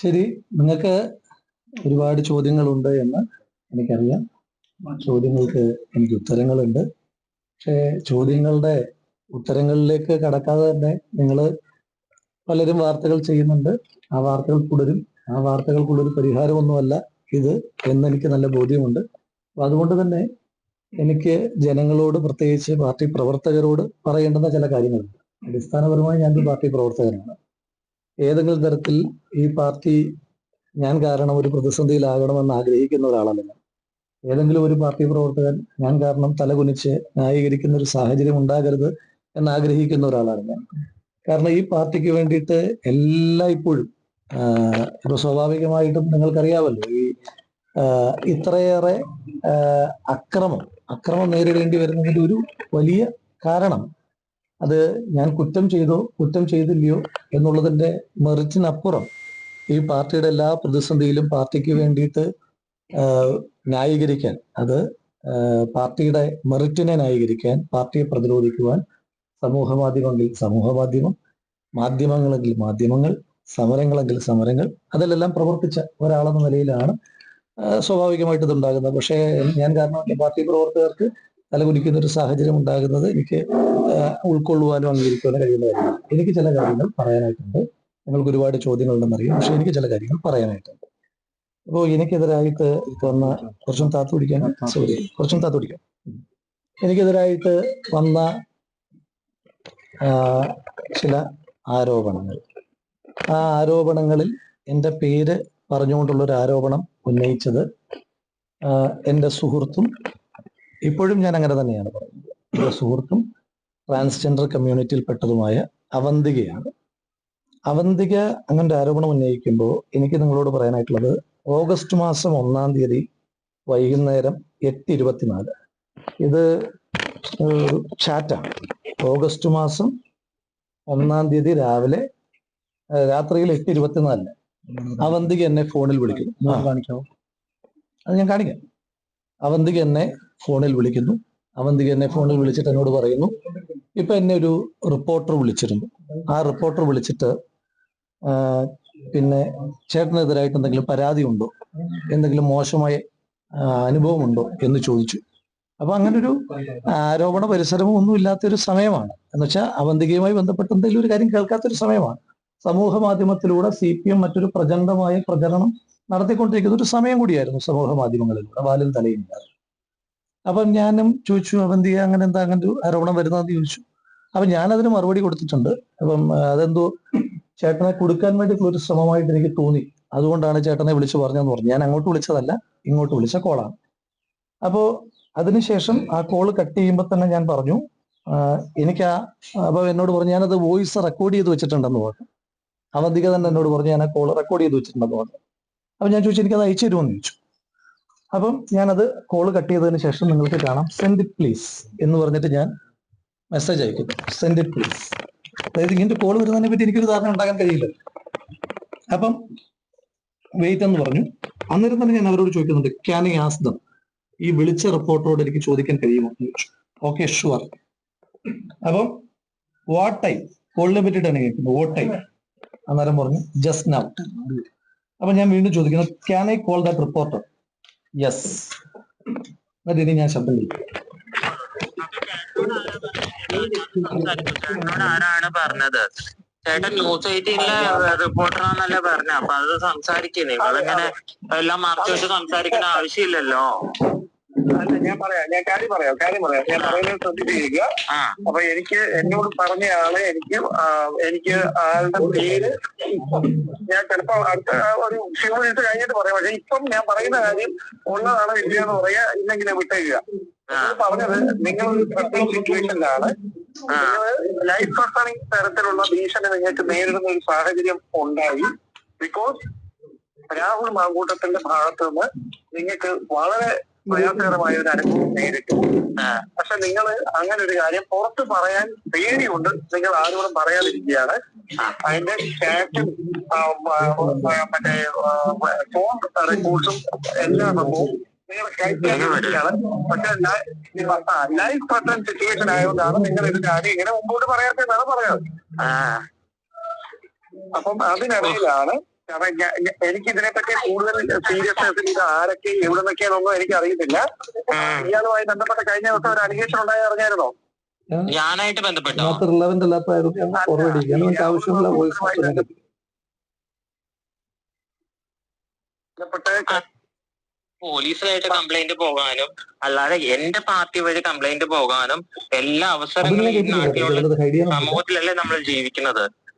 ശരി നിങ്ങൾക്ക് ഒരുപാട് ചോദ്യങ്ങളുണ്ട് എന്ന് എനിക്കറിയാം. ചോദ്യങ്ങൾക്ക് എനിക്ക് ഉത്തരങ്ങളുണ്ട്. പക്ഷേ ചോദ്യങ്ങളുടെ ഉത്തരങ്ങളിലേക്ക് കടക്കാതെ തന്നെ നിങ്ങൾ പലരും വാർത്തകൾ ചെയ്യുന്നുണ്ട്. ആ വാർത്തകൾ തുടരും. ആ വാർത്തകൾക്കുള്ളൊരു പരിഹാരമൊന്നുമല്ല ഇത് എന്നെനിക്ക് നല്ല ബോധ്യമുണ്ട്. അപ്പൊ അതുകൊണ്ട് തന്നെ എനിക്ക് ജനങ്ങളോട് പ്രത്യേകിച്ച് പാർട്ടി പ്രവർത്തകരോട് പറയേണ്ടുന്ന ചില കാര്യങ്ങളുണ്ട്. അടിസ്ഥാനപരമായി ഞാൻ പാർട്ടി പ്രവർത്തകനാണ്. ഏതെങ്കിലും തരത്തിൽ ഈ പാർട്ടി ഞാൻ കാരണം ഒരു പ്രതിസന്ധിയിലാകണമെന്ന് ആഗ്രഹിക്കുന്ന ഒരാളല്ല ഞാൻ. ഏതെങ്കിലും ഒരു പാർട്ടി പ്രവർത്തകൻ ഞാൻ കാരണം തലകുനിച്ച് ന്യായീകരിക്കുന്ന ഒരു സാഹചര്യം ഉണ്ടാകരുത് എന്ന് ആഗ്രഹിക്കുന്ന ഒരാളാണ് ഞാൻ കാരണം ഈ പാർട്ടിക്ക് വേണ്ടിയിട്ട് എല്ലാ ഇപ്പോഴും ഇപ്പൊ സ്വാഭാവികമായിട്ടും നിങ്ങൾക്കറിയാമല്ലോ ഈ ഇത്രയേറെ അക്രമം അക്രമം നേരിടേണ്ടി വരുന്നതിന്റെ ഒരു വലിയ കാരണം അത് ഞാൻ കുറ്റം ചെയ്തോ കുറ്റം ചെയ്തില്ലയോ എന്നുള്ളതിന്റെ മെറിറ്റിനപ്പുറം ഈ പാർട്ടിയുടെ എല്ലാ പ്രതിസന്ധിയിലും പാർട്ടിക്ക് വേണ്ടിയിട്ട് ന്യായീകരിക്കാൻ അത് പാർട്ടിയുടെ മെറിറ്റിനെ ന്യായീകരിക്കാൻ പാർട്ടിയെ പ്രതിരോധിക്കുവാൻ സമൂഹ മാധ്യമമെങ്കിൽ സമൂഹ മാധ്യമം മാധ്യമങ്ങളെങ്കിൽ മാധ്യമങ്ങൾ സമരങ്ങളെങ്കിൽ സമരങ്ങൾ അതിലെല്ലാം പ്രവർത്തിച്ച ഒരാളെന്ന നിലയിലാണ് സ്വാഭാവികമായിട്ട് ഇതുണ്ടാകുന്നത്. പക്ഷേ ഞാൻ കാരണം പാർട്ടി പ്രവർത്തകർക്ക് തലകുലിക്കുന്ന ഒരു സാഹചര്യം ഉണ്ടാകുന്നത് എനിക്ക് ഉൾക്കൊള്ളുവാനും അംഗീകരിക്കുവാനും കഴിയുന്ന കാര്യമാണ് എനിക്ക് ചില കാര്യങ്ങൾ പറയാനായിട്ടുണ്ട്. നിങ്ങൾക്ക് ഒരുപാട് ചോദ്യങ്ങളുണ്ടെന്ന് അറിയാം പക്ഷെ എനിക്ക് ചില കാര്യങ്ങൾ പറയാനായിട്ടുണ്ട്. അപ്പോൾ എനിക്കെതിരായിട്ട് വന്ന കുറച്ചും താത്തു പിടിക്കാൻ സോറി കുറച്ചും താത്തു പിടിക്കാം. എനിക്കെതിരായിട്ട് വന്ന ചില ആരോപണങ്ങൾ. ആ ആരോപണങ്ങളിൽ എന്റെ പേര് പറഞ്ഞുകൊണ്ടുള്ള ഒരു ആരോപണം ഉന്നയിച്ചത് എന്റെ സുഹൃത്തും ഇപ്പോഴും ഞാൻ അങ്ങനെ തന്നെയാണ് പറയുന്നത്. എന്റെ സുഹൃത്തും ട്രാൻസ്ജെൻഡർ കമ്മ്യൂണിറ്റിയിൽപ്പെട്ടതുമായ അവന്തികയാണ്. അവന്തിക അങ്ങനെ ഒരു ആരോപണം ഉന്നയിക്കുമ്പോൾ എനിക്ക് നിങ്ങളോട് പറയാനായിട്ടുള്ളത് ഓഗസ്റ്റ് മാസം ഒന്നാം തീയതി വൈകുന്നേരം എട്ട് ഇരുപത്തിനാല് ഇത് ചാറ്റാണ് ഓഗസ്റ്റ് മാസം ഒന്നാം തീയതി രാവിലെ രാത്രിയിൽ എട്ട് ഇരുപത്തിനാലിന് അവന്തിക എന്നെ ഫോണിൽ വിളിക്കും. കാണിക്കാമോ അത് ഞാൻ കാണിക്കാം. അവന്തിക എന്നെ ഫോണിൽ വിളിക്കുന്നു. അവന്തിക എന്നെ ഫോണിൽ വിളിച്ചിട്ട് എന്നോട് പറയുന്നു. ഇപ്പൊ എന്നെ ഒരു റിപ്പോർട്ടർ വിളിച്ചിരുന്നു. ആ റിപ്പോർട്ടർ വിളിച്ചിട്ട് പിന്നെ ചേട്ടനെതിരായിട്ട് എന്തെങ്കിലും പരാതി ഉണ്ടോ? എന്തെങ്കിലും മോശമായ അനുഭവമുണ്ടോ എന്ന് ചോദിച്ചു. അപ്പൊ അങ്ങനെ ഒരു ആരോപണ പരിസരമോ ഒന്നും ഇല്ലാത്തൊരു സമയമാണ്. എന്ന് വെച്ചാൽ അവന്തികയുമായി ബന്ധപ്പെട്ട് എന്തെങ്കിലും ഒരു കാര്യം കേൾക്കാത്തൊരു സമയമാണ്. സമൂഹ മാധ്യമത്തിലൂടെ സി പി എം മറ്റൊരു പ്രചണ്ഡമായ പ്രചരണം നടത്തിക്കൊണ്ടിരിക്കുന്ന ഒരു സമയം കൂടിയായിരുന്നു സമൂഹ മാധ്യമങ്ങളിലൂടെ വാലും തലയും ഇല്ലാതെ. അപ്പം ഞാനും ചോദിച്ചു അവന്തിക അങ്ങനെ എന്താ അങ്ങനെ ഒരു ആരോപണം വരുന്നതെന്ന് ചോദിച്ചു. അപ്പം ഞാൻ മറുപടി കൊടുത്തിട്ടുണ്ട്. അപ്പം അതെന്തോ ചേട്ടനെ കൊടുക്കാൻ വേണ്ടിയിട്ടുള്ള ഒരു ശ്രമമായിട്ട് എനിക്ക് തോന്നി. അതുകൊണ്ടാണ് ചേട്ടനെ വിളിച്ചു പറഞ്ഞതെന്ന് പറഞ്ഞു ഞാൻ അങ്ങോട്ട് വിളിച്ചതല്ല ഇങ്ങോട്ട് വിളിച്ച കോളാണ്. അപ്പോ അതിനുശേഷം ആ കോൾ കട്ട് ചെയ്യുമ്പോൾ തന്നെ ഞാൻ പറഞ്ഞു എനിക്ക് ആ അപ്പോൾ എന്നോട് പറഞ്ഞു ഞാനത് വോയിസ് റെക്കോർഡ് ചെയ്ത് വെച്ചിട്ടുണ്ടെന്ന് പറഞ്ഞു. അവന്തിക തന്നെ എന്നോട് പറഞ്ഞു ഞാൻ ആ കോൾ റെക്കോർഡ് ചെയ്ത് വെച്ചിട്ടുണ്ടെന്ന് പറഞ്ഞു. അപ്പം ഞാൻ ചോദിച്ചു എനിക്കത് അയച്ചു തരുമെന്ന് ചോദിച്ചു. അപ്പം ഞാനത് കോൾ കട്ട് ചെയ്തതിന് ശേഷം നിങ്ങൾക്ക് കാണാം. സെൻഡ് ഇറ്റ് പ്ലീസ് എന്ന് പറഞ്ഞിട്ട് ഞാൻ മെസ്സേജ് അയക്കുന്നു. സെൻഡ് ഇറ്റ് പ്ലീസ് അതായത് ഇങ്ങനത്തെ കോൾ വരുന്നതിനെ പറ്റി എനിക്കൊരു ധാരണ ഉണ്ടാക്കാൻ കഴിയില്ല. അപ്പം വെയിറ്റ് എന്ന് പറഞ്ഞു. അന്നേരം തന്നെ ഞാൻ അവരോട് ചോദിക്കുന്നുണ്ട് ക്യാൻ ഐ ആസ് ദം ഈ വിളിച്ച റിപ്പോർട്ടറോട് എനിക്ക് ചോദിക്കാൻ കഴിയുമോ? എന്ന് ചോദിച്ചു. ഓക്കെ ഷുവർ അപ്പം വാട്ട് ടൈം കോളിനെ പറ്റിയിട്ടാണ് കേൾക്കുന്നത്. വാട്ട് ടൈം അന്നേരം പറഞ്ഞു ജസ്റ്റ് നൗ അപ്പൊ ഞാൻ വീണ്ടും ചോദിക്കുന്നു can I call that reporter yes എന്നിട്ട് ഇനി ഞാൻ ശബ്ദം കേൾക്കും ചേട്ടനോട് ആരാണ് പറഞ്ഞത്? ചേട്ടൻ ന്യൂസ് എയ്റ്റീനിലെ റിപ്പോർട്ടറാന്നല്ലേ പറഞ്ഞ. അപ്പൊ അത് സംസാരിക്കുന്നേ നിങ്ങളിങ്ങനെ എല്ലാം മറച്ചു വെച്ച് സംസാരിക്കുന്ന ആവശ്യമില്ലല്ലോ. അല്ല ഞാൻ പറയാം. ഞാൻ കാര്യം പറയാം. കാര്യം പറയാം. ഞാൻ പറയുന്നത് ശ്രദ്ധിച്ചിരിക്കുക. അപ്പൊ എനിക്ക് എന്നോട് പറഞ്ഞ ആൾ എനിക്ക് എനിക്ക് ആളുടെ പേര് ഞാൻ ചിലപ്പോ അടുത്ത ഒരു ഫ്യൂ മിനിറ്റ് കഴിഞ്ഞിട്ട് പറയാം. പക്ഷെ ഇപ്പം ഞാൻ പറയുന്ന കാര്യം ഉള്ളതാണ് ഇല്ലയെന്ന് പറയാ ഇല്ലെങ്കിൽ വിട്ടേക്കുക. പറഞ്ഞത് നിങ്ങൾ ഒരു പ്രത്യേക സിറ്റുവേഷനിലാണ് ലൈഫ് ത്രട്ടണിങ് തരത്തിലുള്ള ഭീഷണി നിങ്ങൾക്ക് നേരിടുന്ന ഒരു സാഹചര്യം ഉണ്ടായി. ബിക്കോസ് രാഹുൽ മാങ്കൂട്ടത്തിന്റെ ഭാഗത്തു നിന്ന് നിങ്ങൾക്ക് വളരെ പ്രയാസകരമായ ഒരു അനുഭവം നേരിട്ടു. പക്ഷെ നിങ്ങൾ അങ്ങനെ ഒരു കാര്യം പുറത്ത് പറയാൻ പേടിയുണ്ട്. നിങ്ങൾ ആരോടും പറയാതിരിക്കുകയാണ്. അതിന്റെ ചാറ്റും മറ്റേ ഫോൺ റെക്കോർഡ്സും എല്ലാ സംഭവവും പക്ഷെ ലൈഫ് പെർട്ടൺ സിറ്റുവേഷൻ ആയതുകൊണ്ടാണ് നിങ്ങൾ ഒരു കാര്യം ഇങ്ങനെ മുമ്പോട്ട് പറയാത്തതെന്നാണ് പറയാറ് ആ. അപ്പം അതിനിടയിലാണ് കാരണം ഞാൻ- ഞാൻ- എനിക്ക് ഇതിനെപ്പറ്റി കൂടുതൽ സീരിയസ്നെസ് ഇത് ആരൊക്കെ എവിടെ നിന്നൊക്കെയാണെന്നൊന്നും എനിക്ക് അറിയത്തില്ല ഇയാളുമായി ബന്ധപ്പെട്ട കഴിഞ്ഞ ദിവസം ഒരു അലിഗേഷൻ ഉണ്ടായി അറിഞ്ഞായിരുന്നോ ഞാനായിട്ട് ബന്ധപ്പെട്ടോ? റിലവന്റ് ആവശ്യമുള്ള വോയിസ് പോലീസിലായിട്ട് കംപ്ലൈന്റ് പോകാനും അല്ലാതെ എന്റെ പാർട്ടി വഴി കംപ്ലൈന്റ് പോകാനും എല്ലാ അവസരങ്ങളും ഈ നാട്ടിലുള്ള സമൂഹത്തിലല്ലേ നമ്മൾ ജീവിക്കുന്നത്?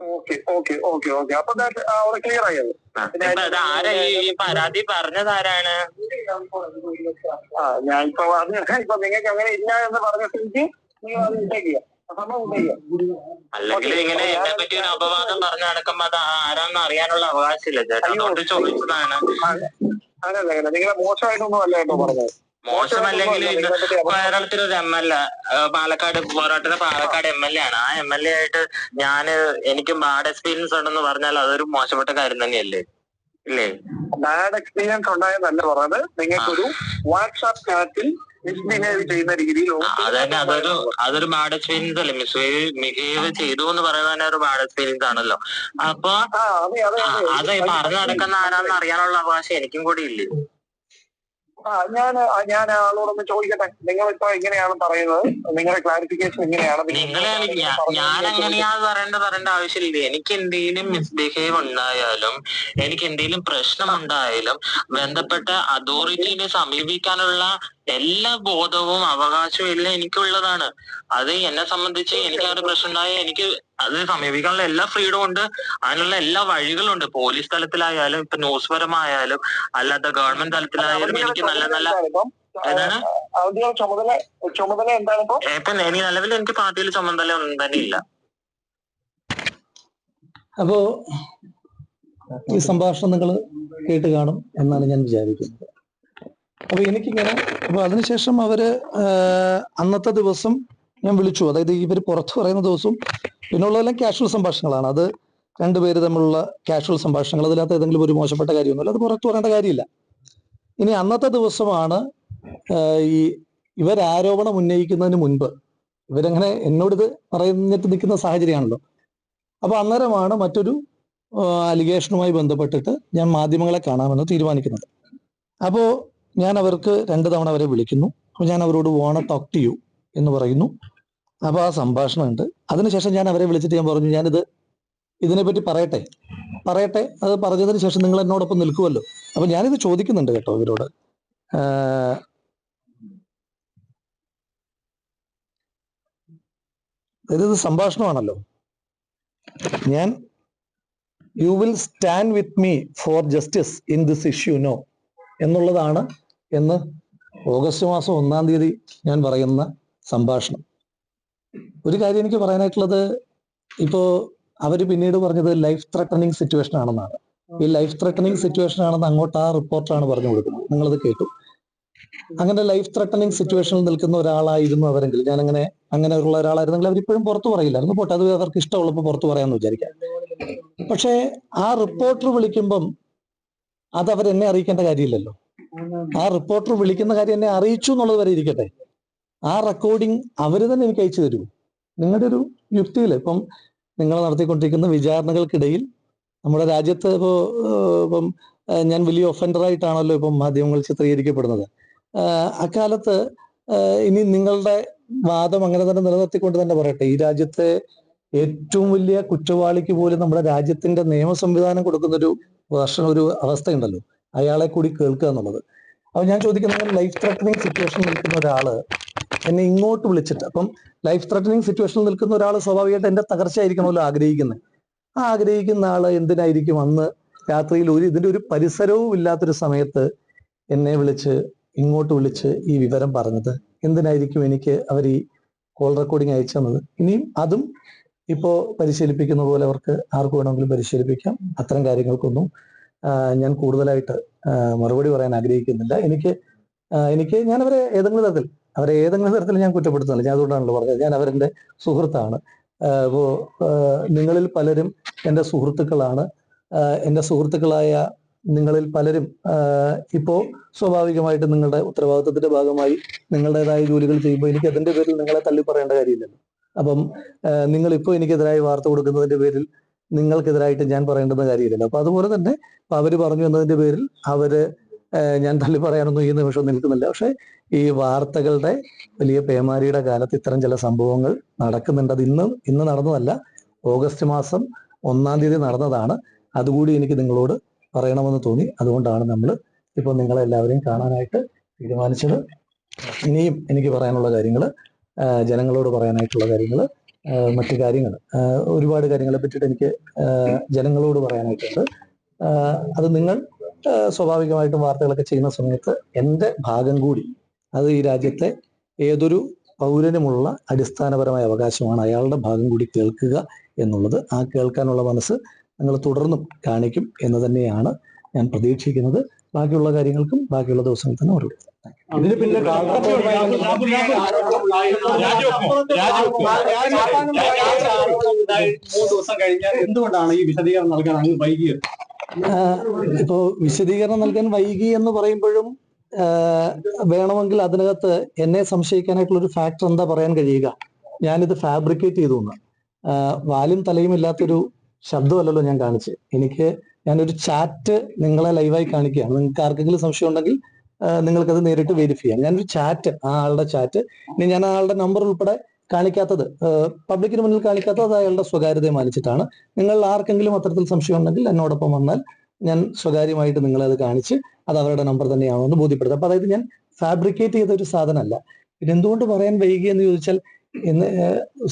Okay okay okay okay. അപ്പൊ that, ആ, അവിടെ ക്ലിയർ ആയത് ആ, ഇപ്പൊ അത് ആരാ ഈ ഈ പരാതി പറഞ്ഞത് ആരാണ്? ആ ഞാൻ ഇപ്പൊ അത് ഇപ്പൊ നിങ്ങൾക്ക് അങ്ങനെ ഇല്ല എന്ന് പറഞ്ഞ സ്ഥിതിക്ക് നിങ്ങൾ അത് അല്ലെങ്കിൽ ഇങ്ങനെ എന്നെ പറ്റി ഒരു അപവാദം പറഞ്ഞു നടക്കുമ്പോ അത് ആരാന്ന് അറിയാനുള്ള അവകാശമില്ല. ചേട്ടാ. അതുകൊണ്ട് ചോദിച്ചതാണ്. അങ്ങനല്ല അങ്ങനെ നിങ്ങളെ മോശമായിട്ടൊന്നും അല്ല കേട്ടോ പറഞ്ഞത്. മോശമല്ലെങ്കിൽ കേരളത്തിൽ ഒരു എം എൽ എ പാലക്കാട് പോരാട്ടത്തിന് പാലക്കാട് എം എൽ എ ആണ്. ആ എം എൽ എ ആയിട്ട് ഞാൻ എനിക്ക് ബാഡ് എക്സ്പീരിയൻസ് ഉണ്ടെന്ന് പറഞ്ഞാൽ അതൊരു മോശപ്പെട്ട കാര്യം തന്നെയല്ലേ? ഇല്ലേ? ബാഡ് എക്സ്പീരിയൻസ് ഉണ്ടായെന്നല്ല പറഞ്ഞത്. നിങ്ങൾക്കൊരു വാട്സാപ്പ് ചാറ്റിൽ മിസ്ബിഹേവ് ചെയ്യുന്ന രീതിയിൽ അതന്നെ അതൊരു അതൊരു ബാഡ് എക്സ്പീരിയൻസ് അല്ലേ? മിസ്ബിഹേവ് ബിഹേവ് ചെയ്തു എന്ന് പറയുന്നത് തന്നെ ഒരു ബാഡ് എക്സ്പീരിയൻസ് ആണല്ലോ. അപ്പൊ അത് പറഞ്ഞു നടക്കുന്ന ആരാന്ന് അറിയാനുള്ള അവകാശം എനിക്കും കൂടി ഇല്ലേ? ആ ഞാൻ ഞാൻ ആളോടൊന്ന് ചോദിക്കട്ടെ? നിങ്ങൾ ഇപ്പൊ എങ്ങനെയാണ് പറയുന്നത്? നിങ്ങളുടെ ക്ലാരിഫിക്കേഷൻ എങ്ങനെയാണ്? ഞാൻ പറയേണ്ട ആവശ്യമില്ല. എനിക്ക് എന്തെങ്കിലും മിസ്ബിഹേവ് ഉണ്ടായാലും എനിക്ക് എന്തെങ്കിലും പ്രശ്നം ഉണ്ടായാലും ബന്ധപ്പെട്ട അതോറിറ്റിനെ സമീപിക്കാനുള്ള എല്ലാ ബോധവും അവകാശവും എല്ലാം എനിക്കുള്ളതാണ്. അത് എന്നെ സംബന്ധിച്ച് എനിക്ക് ആ ഒരു പ്രശ്നം ഉണ്ടായാൽ എനിക്ക് അത് സമീപിക്കാനുള്ള എല്ലാ ഫ്രീഡം ഉണ്ട്. അതിനുള്ള എല്ലാ വഴികളും ഉണ്ട് പോലീസ് തലത്തിലായാലും ഇപ്പൊ ന്യൂസ് പരമായാലും അല്ലാത്ത ഗവൺമെന്റ് തലത്തിലായാലും എനിക്ക് നല്ല നല്ല ഏതാണ്? ഔദ്യോഗിക ചുമതല ചുമതല എന്താണ് ഇപ്പൊ എനിക്ക് നിലവിൽ എനിക്ക് പാർട്ടിയിൽ ചുമതല ഒന്നും തന്നെ ഇല്ല. അപ്പോ ഈ സംഭാഷണം നിങ്ങൾ കേട്ട് കാണും എന്നാണ് ഞാൻ വിചാരിക്കുന്നത്. അപ്പൊ എനിക്കിങ്ങനെ അപ്പൊ അതിനുശേഷം അവർ അന്നത്തെ ദിവസം ഞാൻ വിളിച്ചു. അതായത് ഇവർ പുറത്തു പറയുന്ന ദിവസവും പിന്നുള്ളതെല്ലാം കാഷ്വൽ സംഭാഷണങ്ങളാണ്. അത് രണ്ടുപേര് തമ്മിലുള്ള കാഷ്വൽ സംഭാഷണങ്ങൾ അതിനകത്ത് ഏതെങ്കിലും ഒരു മോശപ്പെട്ട കാര്യമൊന്നുമില്ല. അത് പുറത്തു പറയേണ്ട കാര്യമില്ല. ഇനി അന്നത്തെ ദിവസമാണ് ഈ ഇവരാരോപണം ഉന്നയിക്കുന്നതിന് മുൻപ് ഇവരങ്ങനെ എന്നോട് ഇത് പറയുന്നിട്ട് നിൽക്കുന്ന സാഹചര്യമാണല്ലോ. അപ്പൊ അന്നേരമാണ് മറ്റൊരു അലിഗേഷനുമായി ബന്ധപ്പെട്ടിട്ട് ഞാൻ മാധ്യമങ്ങളെ കാണാമെന്ന് തീരുമാനിക്കുന്നത്. അപ്പോൾ ഞാൻ അവർക്ക് രണ്ട് തവണ അവരെ വിളിക്കുന്നു. അപ്പോൾ ഞാൻ അവരോട് വോണ ടോക്ക് ടു യു എന്ന് പറയുന്നു. അപ്പോൾ ആ സംഭാഷണം ഉണ്ട് അതിനുശേഷം ഞാൻ അവരെ വിളിച്ചിട്ട് ഞാൻ പറഞ്ഞു ഞാനിത് ഇതിനെപ്പറ്റി പറയട്ടെ. പറയട്ടെ. അത് പറഞ്ഞതിന് ശേഷം നിങ്ങൾ എന്നോടൊപ്പം നിൽക്കുമല്ലോ അപ്പം ഞാനിത് ചോദിക്കുന്നുണ്ട് കേട്ടോ ഇവരോട്. ഇത് സംഭാഷണമാണല്ലോ. ഞാൻ you will stand with me for justice in this issue no എന്നുള്ളതാണ് എന്ന് ഓഗസ്റ്റ് മാസം ഒന്നാം തീയതി ഞാൻ പറയുന്ന സംഭാഷണം. ഒരു കാര്യം എനിക്ക് പറയാനായിട്ടുള്ളത് ഇപ്പോ അവർ പിന്നീട് പറഞ്ഞത് ലൈഫ് ത്രട്ടണിങ് സിറ്റുവേഷൻ ആണെന്നാണ്. ഈ ലൈഫ് ത്രട്ടണിങ് സിറ്റുവേഷൻ ആണെന്ന് അങ്ങോട്ട് ആ റിപ്പോർട്ടറാണ് പറഞ്ഞു കൊടുക്കുന്നത്. നിങ്ങളത് കേട്ടു. അങ്ങനെ ലൈഫ് ത്രട്ടണിങ് സിറ്റുവേഷനിൽ നിൽക്കുന്ന ഒരാളായിരുന്നു അവരെങ്കിൽ ഞാൻ അങ്ങനെ അങ്ങനെ ഉള്ള ഒരാളായിരുന്നെങ്കിൽ അവരിപ്പോഴും പുറത്തു പറയില്ലായിരുന്നു. പോട്ടെ അത് അവർക്ക് ഇഷ്ടമുള്ളപ്പോൾ പുറത്തു പറയാമെന്ന് വിചാരിക്കാം. പക്ഷേ ആ റിപ്പോർട്ടർ വിളിക്കുമ്പം അത് അവരെന്നെ അറിയിക്കേണ്ട കാര്യമില്ലല്ലോ. ആ റിപ്പോർട്ടർ വിളിക്കുന്ന കാര്യം എന്നെ അറിയിച്ചു എന്നുള്ളത് വരെ ഇരിക്കട്ടെ. ആ റെക്കോർഡിങ് അവർ തന്നെ എനിക്ക് അയച്ചു തരൂ. നിങ്ങളുടെ ഒരു യുക്തിയിൽ ഇപ്പം നിങ്ങൾ നടത്തിക്കൊണ്ടിരിക്കുന്ന വിചാരണകൾക്കിടയിൽ നമ്മുടെ രാജ്യത്ത് ഇപ്പോൾ ഇപ്പം ഞാൻ വലിയ ഒഫൻഡറായിട്ടാണല്ലോ ഇപ്പം മാധ്യമങ്ങൾ ചിത്രീകരിക്കപ്പെടുന്നത്. അക്കാലത്ത് ഇനി നിങ്ങളുടെ വാദം അങ്ങനെ തന്നെ നിലനിർത്തിക്കൊണ്ട് തന്നെ പറയട്ടെ. ഈ രാജ്യത്തെ ഏറ്റവും വലിയ കുറ്റവാളിക്ക് പോലും നമ്മുടെ രാജ്യത്തിന്റെ നിയമ സംവിധാനം കൊടുക്കുന്ന ഒരു വർഷം ഒരു അവസ്ഥയുണ്ടല്ലോ. അയാളെ കൂടി കേൾക്കുക എന്നുള്ളത്. അപ്പൊ ഞാൻ ചോദിക്കുന്നത് ലൈഫ് ത്രെറ്റനിങ് സിറ്റുവേഷൻ നിൽക്കുന്ന ഒരാൾ എന്നെ ഇങ്ങോട്ട് വിളിച്ചിട്ട് അപ്പം ലൈഫ് ത്രെറ്റനിങ് സിറ്റുവേഷനിൽ നിൽക്കുന്ന ഒരാൾ സ്വാഭാവികമായിട്ട് എന്റെ തകർച്ചയായിരിക്കണമല്ലോ ആഗ്രഹിക്കുന്നത് ആ ആഗ്രഹിക്കുന്ന ആൾ എന്തിനായിരിക്കും അന്ന് രാത്രിയിൽ ഒരു ഇതിന്റെ ഒരു പരിസരവും ഇല്ലാത്തൊരു സമയത്ത് എന്നെ വിളിച്ച് ഇങ്ങോട്ട് വിളിച്ച് ഈ വിവരം പറഞ്ഞത്? എന്തിനായിരിക്കും എനിക്ക് അവർ ഈ കോൾ റെക്കോർഡിങ് അയച്ചു തന്നത്? ഇനിയും അതും ഇപ്പോൾ പരിശീലിപ്പിക്കുന്ന പോലെ അവർക്ക് ആർക്ക് വേണമെങ്കിലും പരിശീലിപ്പിക്കാം. അത്തരം കാര്യങ്ങൾക്കൊന്നും ഞാൻ കൂടുതലായിട്ട് മറുപടി പറയാൻ ആഗ്രഹിക്കുന്നില്ല. എനിക്ക് എനിക്ക് ഞാൻ അവരെ ഏതെങ്കിലും തരത്തിൽ അവരെ ഏതെങ്കിലും തരത്തിൽ ഞാൻ കുറ്റപ്പെടുത്തുന്നില്ല. ഞാൻ അതുകൊണ്ടാണല്ലോ പറഞ്ഞത്. ഞാൻ അവരുടെ സുഹൃത്താണ്. ഇപ്പോ നിങ്ങളിൽ പലരും എന്റെ സുഹൃത്തുക്കളാണ്. എന്റെ സുഹൃത്തുക്കളായ നിങ്ങളിൽ പലരും ഇപ്പോ സ്വാഭാവികമായിട്ട് നിങ്ങളുടെ ഉത്തരവാദിത്വത്തിന്റെ ഭാഗമായി നിങ്ങളുടേതായ ജോലികൾ ചെയ്യുമ്പോൾ എനിക്ക് അതിന്റെ പേരിൽ നിങ്ങളെ തള്ളി പറയേണ്ട കാര്യമില്ലല്ലോ. അപ്പം നിങ്ങൾ ഇപ്പോൾ എനിക്കെതിരായി വാർത്ത കൊടുക്കുന്നതിന്റെ പേരിൽ നിങ്ങൾക്കെതിരായിട്ട് ഞാൻ പറയേണ്ടുന്ന കാര്യമില്ലല്ലോ. അപ്പൊ അതുപോലെ തന്നെ അവർ അവർ പറഞ്ഞു എന്നതിന്റെ പേരിൽ അവർ ഞാൻ തള്ളി പറയാനൊന്നും ഈ നിമിഷം നിൽക്കുന്നില്ല. പക്ഷെ ഈ വാർത്തകളുടെ വലിയ പേമാരിയുടെ കാലത്ത് ഇത്തരം ചില സംഭവങ്ങൾ നടക്കുന്നുണ്ട്. അത് ഇന്ന് ഇന്ന് നടന്നതല്ല. ഓഗസ്റ്റ് മാസം ഒന്നാം തീയതി നടന്നതാണ്. അതുകൂടി എനിക്ക് നിങ്ങളോട് പറയണമെന്ന് തോന്നി. അതുകൊണ്ടാണ് നമ്മൾ ഇപ്പോൾ നിങ്ങളെല്ലാവരെയും കാണാനായിട്ട് തീരുമാനിച്ചത്. ഇനിയും എനിക്ക് പറയാനുള്ള കാര്യങ്ങൾ ജനങ്ങളോട് പറയാനായിട്ടുള്ള കാര്യങ്ങൾ മറ്റു കാര്യങ്ങൾ ഒരുപാട് കാര്യങ്ങളെ പറ്റിയിട്ട് എനിക്ക് ജനങ്ങളോട് പറയാനായിട്ടുണ്ട്. അത് നിങ്ങൾ സ്വാഭാവികമായിട്ടും വാർത്തകളൊക്കെ ചെയ്യുന്ന സമയത്ത് എന്റെ ഭാഗം കൂടി അത് ഈ രാജ്യത്തെ ഏതൊരു പൗരനുമുള്ള അടിസ്ഥാനപരമായ അവകാശമാണ് അയാളുടെ ഭാഗം കൂടി കേൾക്കുക എന്നുള്ളത് ആ കേൾക്കാനുള്ള മനസ്സ് ഞങ്ങൾ തുടർന്നും കാണിക്കും എന്ന് തന്നെയാണ് ഞാൻ പ്രതീക്ഷിക്കുന്നത് ബാക്കിയുള്ള കാര്യങ്ങൾക്കും ബാക്കിയുള്ള ദിവസങ്ങളിൽ തന്നെ മറുപടി ഇതിന് പിന്നെ മൂന്ന് ദിവസം കഴിഞ്ഞാൽ എന്തുകൊണ്ടാണ് ഈ വിശദീകരണം നൽകാൻ അങ്ങ് വൈകിയത് ഇപ്പോ വിശദീകരണം നൽകാൻ വൈകി എന്ന് പറയുമ്പോഴും വേണമെങ്കിൽ അതിനകത്ത് എന്നെ സംശയിക്കാനായിട്ടുള്ള ഒരു ഫാക്ടർ എന്താ പറയാൻ കഴിയുക? ഞാനിത് ഫാബ്രിക്കേറ്റ് ചെയ്തു എന്ന്. വാലും തലയും ഇല്ലാത്തൊരു ശബ്ദമല്ലല്ലോ ഞാൻ കാണിച്ച്. എനിക്ക് ഞാനൊരു ചാറ്റ് നിങ്ങളെ ലൈവായി കാണിക്കുകയാണ്. നിങ്ങൾക്ക് ആർക്കെങ്കിലും സംശയം ഉണ്ടെങ്കിൽ നിങ്ങൾക്കത് നേരിട്ട് വെരിഫൈ ചെയ്യാം. ഞാനൊരു ചാറ്റ് ആ ആളുടെ ചാറ്റ് ഇനി ഞാൻ ആളുടെ നമ്പർ ഉൾപ്പെടെ കാണിക്കാത്തത്. പബ്ലിക്കിന് മുന്നിൽ കാണിക്കാത്തത് അയാളുടെ സ്വകാര്യതയെ മാനിച്ചിട്ടാണ്. നിങ്ങൾ ആർക്കെങ്കിലും അത്തരത്തിൽ സംശയം ഉണ്ടെങ്കിൽ എന്നോടൊപ്പം വന്നാൽ ഞാൻ സ്വകാര്യമായിട്ട് നിങ്ങളെ അത് കാണിച്ച് അത് അവരുടെ നമ്പർ തന്നെയാണോ എന്ന് അപ്പൊ അതായത് ഞാൻ ഫാബ്രിക്കേറ്റ് ചെയ്ത ഒരു സാധനമല്ല. പിന്നെ എന്തുകൊണ്ട് പറയാൻ വൈകിയെന്ന് ചോദിച്ചാൽ ഇന്ന്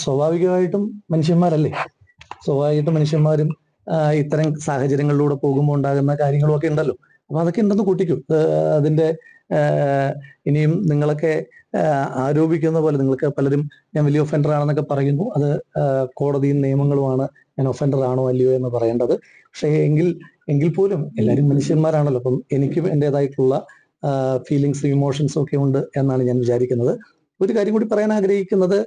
സ്വാഭാവികമായിട്ടും മനുഷ്യന്മാരല്ലേ? സ്വാഭാവികമായിട്ടും മനുഷ്യന്മാരും ഇത്തരം സാഹചര്യങ്ങളിലൂടെ പോകുമ്പോൾ ഉണ്ടാകുന്ന കാര്യങ്ങളും ഒക്കെ ഉണ്ടല്ലോ. അപ്പൊ അതൊക്കെ ഉണ്ടെന്ന് കൂട്ടിക്കും. അതിന്റെ ഇനിയും നിങ്ങളൊക്കെ ആരോപിക്കുന്ന പോലെ നിങ്ങൾക്ക് പലരും ഞാൻ വലിയ ഒഫൻഡർ ആണെന്നൊക്കെ പറയുന്നു. അത് കോടതിയും നിയമങ്ങളുമാണ് ഞാൻ ഒഫൻഡർ ആണോ അല്ലയോ എന്ന് പറയേണ്ടത്. പക്ഷേ എങ്കിൽ എങ്കിൽ പോലും എല്ലാവരും മനുഷ്യന്മാരാണല്ലോ. അപ്പം എനിക്കും എന്റെതായിട്ടുള്ള ഫീലിങ്സും ഇമോഷൻസും ഒക്കെ ഉണ്ട് എന്നാണ് ഞാൻ വിചാരിക്കുന്നത്. ഒരു കാര്യം കൂടി പറയാൻ ആഗ്രഹിക്കുന്നത്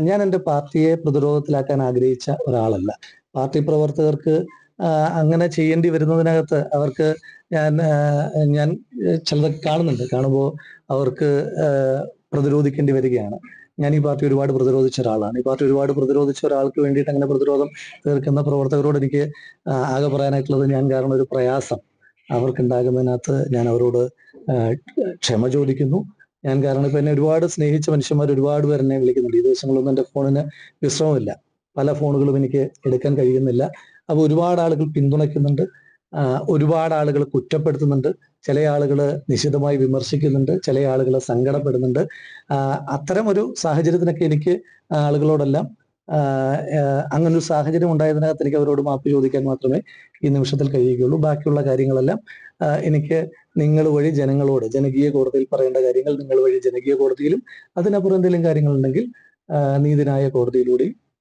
ഞാൻ എന്റെ പാർട്ടിയെ പ്രതിരോധത്തിലാക്കാൻ ആഗ്രഹിച്ച ഒരാളല്ല. പാർട്ടി പ്രവർത്തകർക്ക് അങ്ങനെ ചെയ്യേണ്ടി വരുന്നതിനകത്ത് അവർക്ക് ഞാൻ ഞാൻ ചിലതൊക്കെ കാണുന്നുണ്ട്. കാണുമ്പോൾ അവർക്ക് പ്രതിരോധിക്കേണ്ടി വരികയാണ്. ഞാൻ ഈ പാർട്ടി ഒരുപാട് പ്രതിരോധിച്ച ഒരാളാണ്. ഈ പാർട്ടി ഒരുപാട് പ്രതിരോധിച്ച ഒരാൾക്ക് വേണ്ടിയിട്ട് അങ്ങനെ പ്രതിരോധം തീർക്കുന്ന പ്രവർത്തകരോട് എനിക്ക് ആകെ പറയാനായിട്ടുള്ളത് ഞാൻ കാരണം ഒരു പ്രയാസം അവർക്കുണ്ടാകുന്നതിനകത്ത് ഞാൻ അവരോട് ക്ഷമ ചോദിക്കുന്നു. ഞാൻ കാരണം ഇപ്പം എന്നെ ഒരുപാട് സ്നേഹിച്ച മനുഷ്യന്മാർ ഒരുപാട് പേർ എന്നെ വിളിക്കുന്നുണ്ട്. ഈ ദിവസങ്ങളൊന്നും എന്റെ ഫോണിന് വിശ്രമമില്ല. പല ഫോണുകളും എനിക്ക് എടുക്കാൻ കഴിയുന്നില്ല. അപ്പൊ ഒരുപാട് ആളുകൾ പിന്തുണയ്ക്കുന്നുണ്ട്. ഒരുപാട് ആളുകൾ കുറ്റപ്പെടുത്തുന്നുണ്ട്. ചില ആളുകൾ നിശിതമായി വിമർശിക്കുന്നുണ്ട്. ചില ആളുകൾ സങ്കടപ്പെടുന്നുണ്ട്. അത്തരം ഒരു സാഹചര്യത്തിനൊക്കെ എനിക്ക് ആളുകളോടെല്ലാം ആഹ് ആഹ് അങ്ങനെ ഒരു സാഹചര്യം ഉണ്ടായതിനകത്ത് എനിക്ക് അവരോട് മാപ്പ് ചോദിക്കാൻ മാത്രമേ ഈ നിമിഷത്തിൽ കഴിയുകയുള്ളൂ. ബാക്കിയുള്ള കാര്യങ്ങളെല്ലാം എനിക്ക് നിങ്ങൾ വഴി ജനങ്ങളോട് ജനകീയ കോടതിയിൽ പറയേണ്ട കാര്യങ്ങൾ നിങ്ങൾ വഴി ജനകീയ കോടതിയിലും അതിനപ്പുറം എന്തെങ്കിലും കാര്യങ്ങളുണ്ടെങ്കിൽ നീതിനായ കോടതിയിലൂടെയും